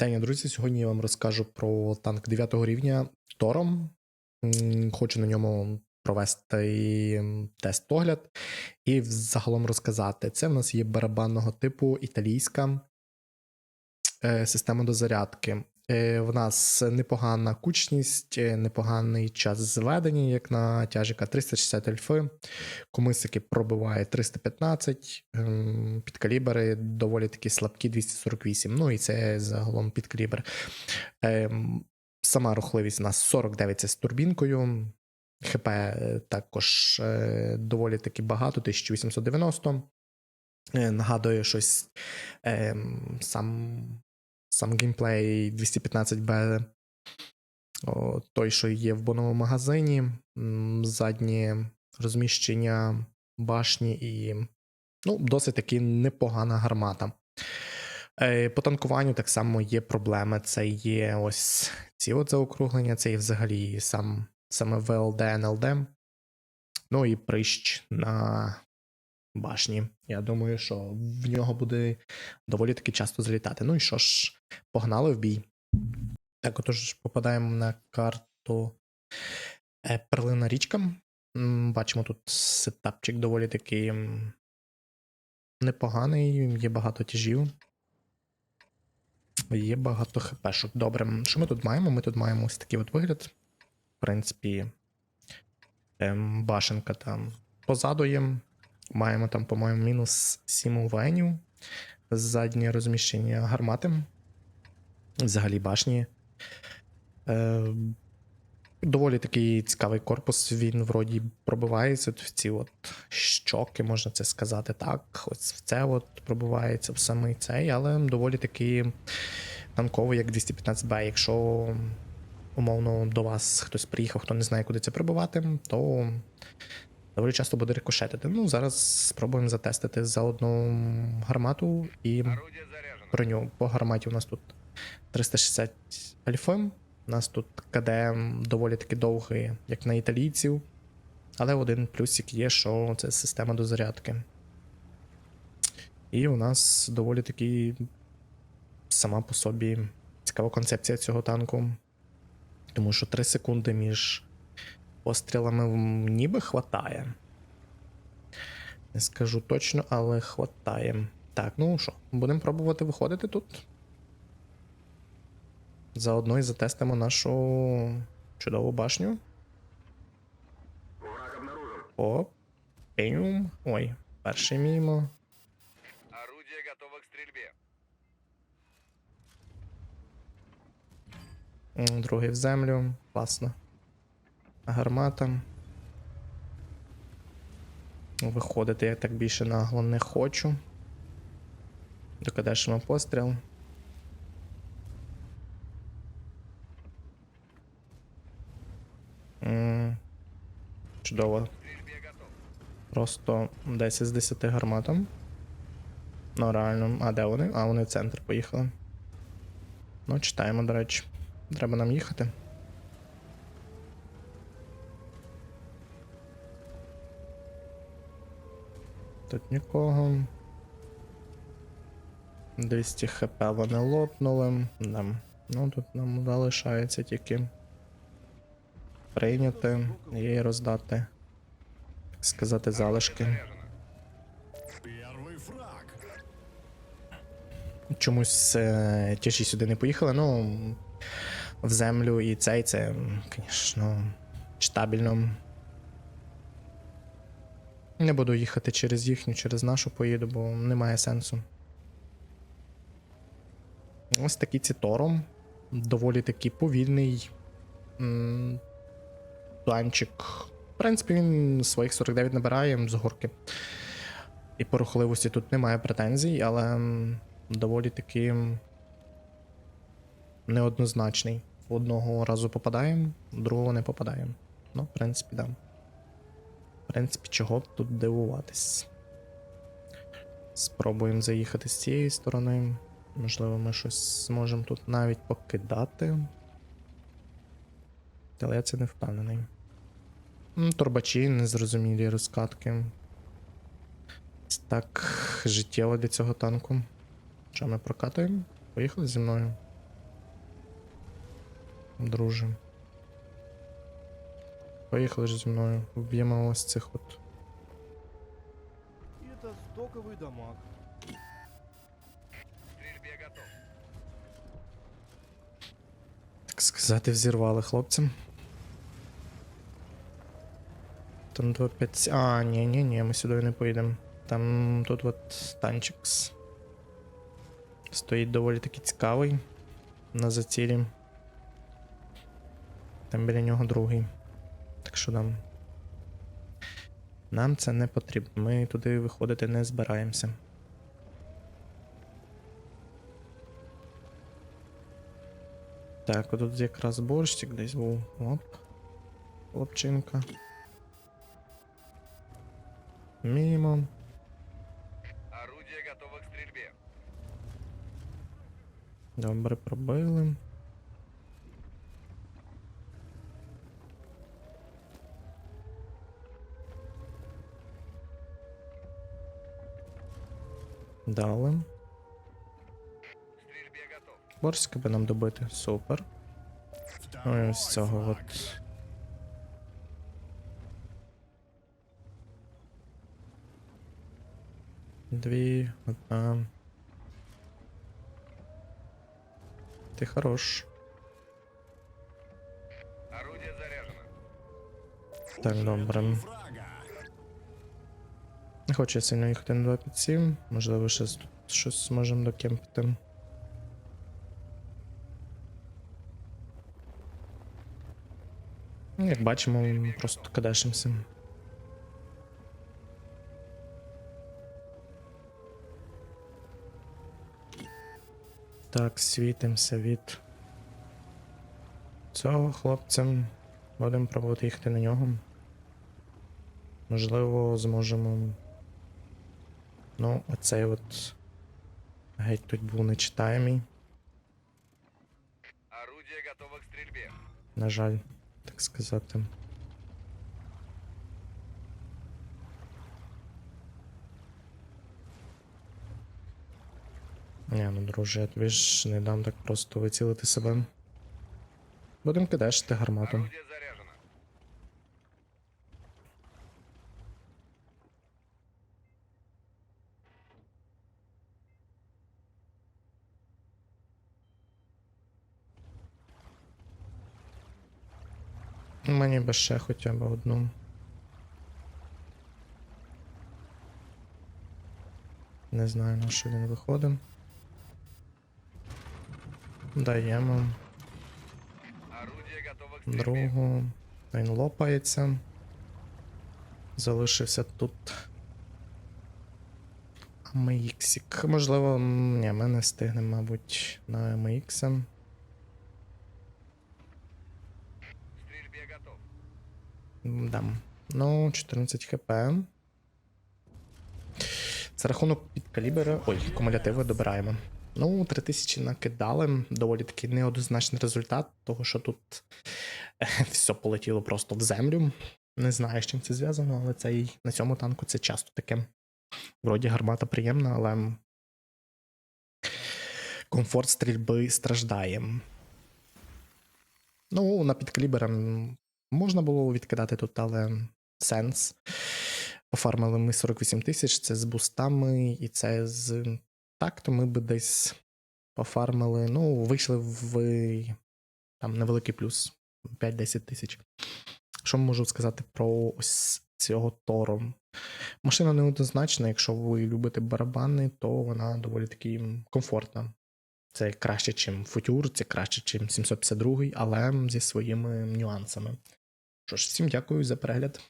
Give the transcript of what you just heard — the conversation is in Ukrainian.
Вітання, друзі. Сьогодні я вам розкажу про танк 9 рівня Тором. Хочу на ньому провести м, тест-огляд і загалом розказати. Це в нас є барабанного типу італійська е, система дозарядки. Е, В нас непогана кучність, е, непоганий час зведення, як на тяжика 360 альфи. Комисики пробиває 315, ем, підкалібри доволі такі слабкі 248. Ну і це загалом підкалібр. Ем, Сама рухливість у нас 49 це з турбінкою. ХП е, також доволі таки багато, 1890. Е, Нагадує щось ем, сам, сам геймплей 215B, той, що є в боновому магазині, М, заднє розміщення башні і ну, досить таки непогана гармата. Е, По танкуванню так само є проблеми. Це є ось ці от заокруглення, це є взагалі сам, саме ВЛД, НЛД. Ну і прищ на башні. Я думаю, що в нього буде доволі таки часто залітати. Ну і що ж, погнали в бій. Так, отож, попадаємо на карту е, Перлина річка. Бачимо тут сетапчик доволі такий непоганий, є багато тяжів. Є багато хпшок. Добре, що ми тут маємо? Ми тут маємо ось такий от вигляд. В принципі, ем, башенка там позаду є. Маємо там, по-моєму, мінус 7 увенів. Заднє розміщення гармати. Взагалі башні. Е, доволі такий цікавий корпус. Він вроді пробивається в ці от щоки, можна це сказати так. Ось в це от пробивається в самий цей, але доволі такий танковий, як 215Б. Якщо умовно до вас хтось приїхав, хто не знає, куди це пробивати, то доволі часто буде рикошетити. Ну, зараз спробуємо затестити за одну гармату і броню. По гарматі у нас тут 360 альфи. У нас тут КД доволі таки довгий, як на італійців. Але один плюсик є, що це система дозарядки. І у нас доволі таки сама по собі цікава концепція цього танку. Тому що 3 секунди між пострілами ніби хватає. Не скажу точно, але хватає. Так, ну що, будемо пробувати виходити тут. Заодно і затестимо нашу чудову башню. Враг обнаружен. О, пейм. Ой, перший мімо. Орудие готово к стрельбе. М, Другий в землю. Класно. Гармата. Виходити я так більше нагло не хочу. Докидешимо постріл. Чудово. Просто 10 з 10 гарматам. Ну, реально. А де вони? А, вони в центр поїхали. Ну, читаємо, до речі. Треба нам їхати. Тут нікого. 200 хп вони лопнули. Да. Ну тут нам залишається тільки прийняти і роздати, так сказати, залишки. Чомусь е, тяжі сюди не поїхали. Ну, в землю і цей, це, звісно, читабельно. Не буду їхати через їхню, через нашу поїду, бо немає сенсу. Ось такий цітором. Доволі таки повільний. Планчик. В принципі, він своїх 49 набирає з горки. І по рухливості тут немає претензій, але доволі таки неоднозначний. Одного разу попадаємо, другого не попадаємо. Ну, в принципі, да. В принципі, чого б тут дивуватись. Спробуємо заїхати з цієї сторони. Можливо, ми щось зможемо тут навіть покидати. Але я це не впевнений. Турбачі, незрозумілі розкатки. Так життєво для цього танку. Що ми прокатуємо? Поїхали зі мною. друже. Поїхали ж зі мною. Вб'ємо ось цих от. Это стоковый дамаг. Так сказати, взірвали хлопцям. Там 2-5. А, ні, ні, ні, ми сюди не поїдемо. Там тут от танчикс. Стоїть доволі таки цікавий. На зацілі. Там біля нього другий. Так що нам. Нам це не потрібно. Ми туди виходити не збираємося. Так, отут якраз борщик десь був. Оп. Хлопчинка. Мімо. Орудие готово к стрельбе. Добре пробили. Дали. Борська би нам добити. Супер. Ну і ось цього от. Дві, одна. Ти хорош. Так, добре. Не хочу я сильно їхати на 257. Можливо, ще з- щось зможемо докемпити. Ну, Як бачимо, просто кадешимося. Так, світимося від цього хлопця. Будемо пробувати їхати на нього. Можливо, зможемо. Ну, оцей от. Геть тут був нечитаємий. Орудие готово к стрельбе. На жаль, так сказати. Ні, ну друже, я тобі ж не дам так просто вицілити себе. Будемо кидешити гармату. Орудие Мені би ще хоча б одну. Не знаю, на що він виходить. Даємо другу. Він лопається. Залишився тут. AMX. Можливо, ні, ми не встигнемо, мабуть, на AMX. К стрельбе готов. Дам. Ну, 14 хп. За рахунок підкалібера. Ой, кумулятиви добираємо. Ну, 3000 накидали. Доволі такий неоднозначний результат, того що тут е, все полетіло просто в землю. Не знаю, з чим це зв'язано, але цей, на цьому танку це часто таке. Вроді гармата приємна, але комфорт стрільби страждає. Ну, на підкалібером можна було відкидати тут, але сенс. Пофармили ми 48 тисяч, це з бустами, і це з. Так, то ми би десь пофармили. Ну, вийшли в там невеликий плюс 5-10 тисяч. Що можу сказати про ось цього Торо? Машина неоднозначна, якщо ви любите барабани, то вона доволі таки комфортна. Це краще, ніж Футюр, це краще, ніж 752, але зі своїми нюансами. Що ж, всім дякую за перегляд.